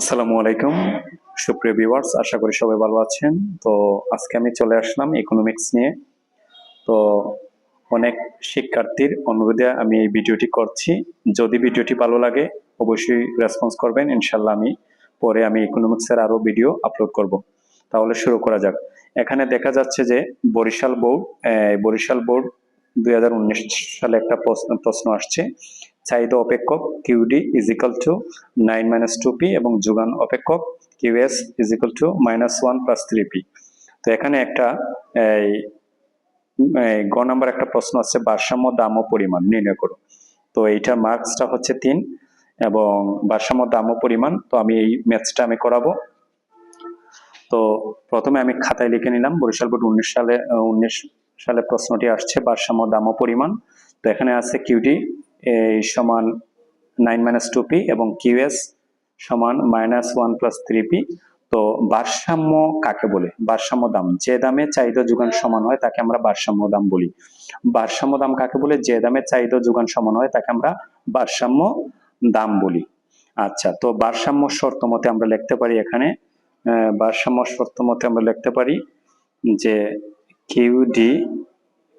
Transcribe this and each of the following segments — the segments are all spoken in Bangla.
আসসালামু আলাইকুম। সুপ্রিয় ভিউয়ার্স আশা করি সবাই ভালো আছেন। তো আজকে আমি চলে আসলাম ইকোনমিক্স নিয়ে। তো অনেক শিক্ষার্থীর অনুরোধে আমি এই ভিডিওটি করছি। যদি ভিডিওটি ভালো লাগে, অবশ্যই রেসপন্স করবেন। ইনশাল্লাহ আমি পরে আমি ইকোনমিক্সের আরও ভিডিও আপলোড করব। তাহলে শুরু করা যাক। এখানে দেখা যাচ্ছে যে বরিশাল বোর্ড বরিশাল বোর্ড দুই হাজার উনিশ সালে একটা প্রশ্ন প্রশ্ন আসছে। চাহিদা অপেক্ষক QD is equal to nine minus two P এবং যোগান অপেক্ষক QS is equal to minus one plus three P তো এখানে একটা, এই গ নাম্বার একটা প্রশ্ন আছে, ভারসাম্য, দাম ও পরিমাণ, নির্ণয় করো। তো এইটার মার্কসটা হচ্ছে তিন এবং ভারসাম্য, দাম ও পরিমাণ, তো আমি এই ম্যাথসটা আমি করাবো। তো প্রথমে আমি খাতায় লিখে নিলাম, বরিশাল বোর্ড উনিশ সালে উনিশ সালে প্রশ্নটি আসছে, ভারসাম্য, দাম ও পরিমাণ। তো এখানে আছে কিউডি সমান নাইন মাইনাস টু পি এবং কিউএস সমান minus one plus three P তো ভারসাম্য কাকে বলে? ভারসাম্য দাম। যে দামে চাহিদা যোগান সমান হয়, তাকে আমরা ভারসাম্য দাম বলি। ভারসাম্য দাম কাকে বলে? যে দামে চাহিদা যোগান সমান হয়, তাকে আমরা ভারসাম্য দাম বলি। আচ্ছা তো ভারসাম্য শর্ত মতে আমরা লিখতে পারি এখানে ভারসাম্য শর্ত মতে আমরা লিখতে পারি যে QD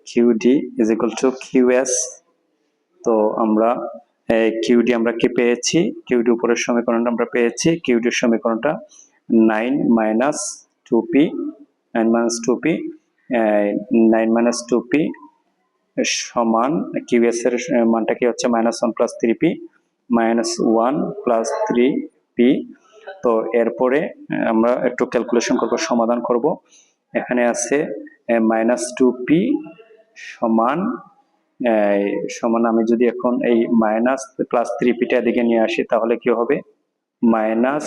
QD is equal to QS তো আমরা কিউডি আমরা কি পেয়েছি? কিউডি উপরের সমীকরণটা আমরা পেয়েছি। কিউডির সমীকরণটা nine minus two P nine minus two P nine minus two P সমান কিউএস এর মানটা কি হচ্ছে? Minus one plus three P minus one plus three P তো এরপরে আমরা একটু ক্যালকুলেশন করব, সমাধান করব। এখানে আছে মাইনাস টু পি সমান সমান আমি যদি এখন এই মাইনাস প্লাস থ্রি পিটা এদিকে নিয়ে আসি, তাহলে কি হবে? মাইনাস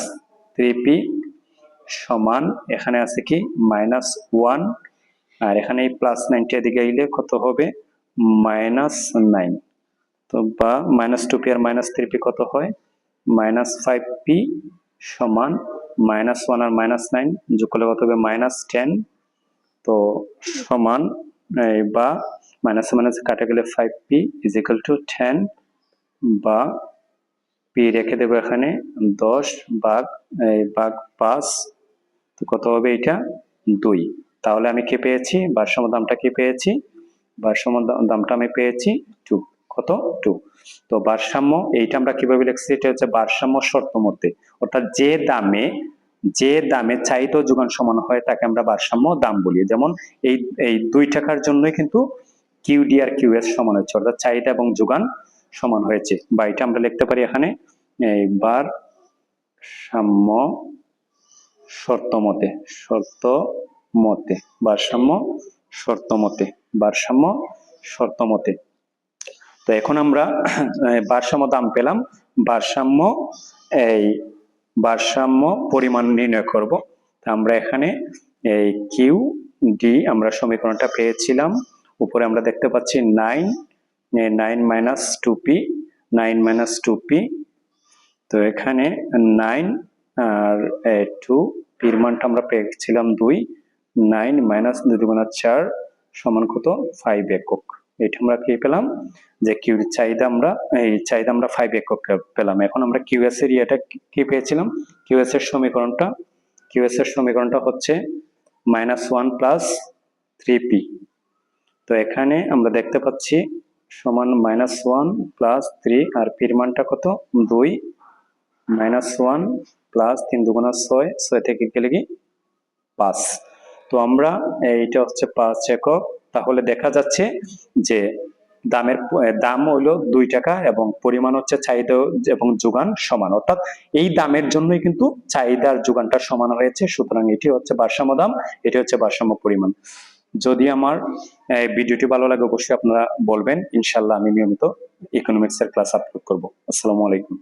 থ্রি পি সমান, এখানে আছে কি? মাইনাস ওয়ান আর এখানে এই প্লাস নাইনটা এদিকে এলে কত হবে? মাইনাস নাইন তো বা মাইনাস টু পি আর মাইনাস থ্রি পি কত হয়? মাইনাস ফাইভ পি সমান মাইনাস ওয়ান আর মাইনাস নাইন যোগ করলে কত হবে? মাইনাস টেন তো সমান বা মাইনাসে মাইনাসে কাটা গেলে five P is equal to ten বা পি রেখে দেবো এখানে দশ বাঘ বাঘ পাঁচ, তো কত হবে এটা? দুই। তাহলে আমি কি পেয়েছি? ভারসাম্য দামটা কি পেয়েছি? ভারসাম্য দামটা আমি পেয়েছি টু কত? টু তো ভারসাম্য, এইটা আমরা কীভাবে লিখছি? এটা হচ্ছে ভারসাম্য শর্ত মধ্যে। অর্থাৎ যে দামে যে দামে চাহিদা যোগান সমান হয়, তাকে আমরা ভারসাম্য দাম বলি। যেমন এই এই দুই টাকার জন্যই কিন্তু কিউডি আর কিউএস সমান হচ্ছে অর্থাৎ চাহিদা এবং যোগান সমান হয়েছে। বা এটা আমরা লিখতে পারি এখানে এই বার সাম্য শর্ত মতে শর্ত মতে ভারসাম্য শর্ত মতে ভারসাম্য শর্ত মতে তো এখন আমরা ভারসাম্য দাম পেলাম, ভারসাম্য, এই ভারসাম্য পরিমাণ নির্ণয় করব। তা আমরা এখানে এই কিউ ডি আমরা সমীকরণটা পেয়েছিলাম। উপরে আমরা দেখতে পাচ্ছি nine nine minus two P nine minus two P তো এখানে নাইন আর টু পির মানটা আমরা পেয়েছিলাম দুই নাইন মাইনাস দুই দুগুণা চার সমান কত? ফাইভ একক। এটা আমরা কি পেলাম? যে কিউ চাহিদা আমরা, এই চাহিদা আমরা ফাইভ একক পেলাম। এখন আমরা কিউএস এর ইয়েটা কি- পেয়েছিলাম? কিউএস এর সমীকরণটা কিউএস এর সমীকরণটা হচ্ছে minus one plus three P তো এখানে আমরা দেখতে পাচ্ছি সমান মাইনাস ওয়ান প্লাস থ্রি আর পির মানটা কত? দুই মাইনাস ওয়ান প্লাস তিন দুগুণা ছয় ছয় থেকে গেলে কি? পাঁচ। তো আমরা এইটা হচ্ছে পাঁচ একক। তাহলে দেখা যাচ্ছে যে দামের দাম হইল দুই টাকা এবং পরিমাণ হচ্ছে চাহিদা এবং যোগান সমান। অর্থাৎ এই দামের জন্যই কিন্তু চাহিদার যোগানটা সমান হয়েছে। সুতরাং এটি হচ্ছে ভারসাম্য দাম, এটি হচ্ছে ভারসাম্য পরিমাণ। যদি আমার ভিডিওটি ভালো লাগে, অবশ্যই আপনারা বলবেন। ইনশাল্লাহ আমি নিয়মিত ইকোনমিক্সের ক্লাস আপলোড করব। আসসালামু আলাইকুম।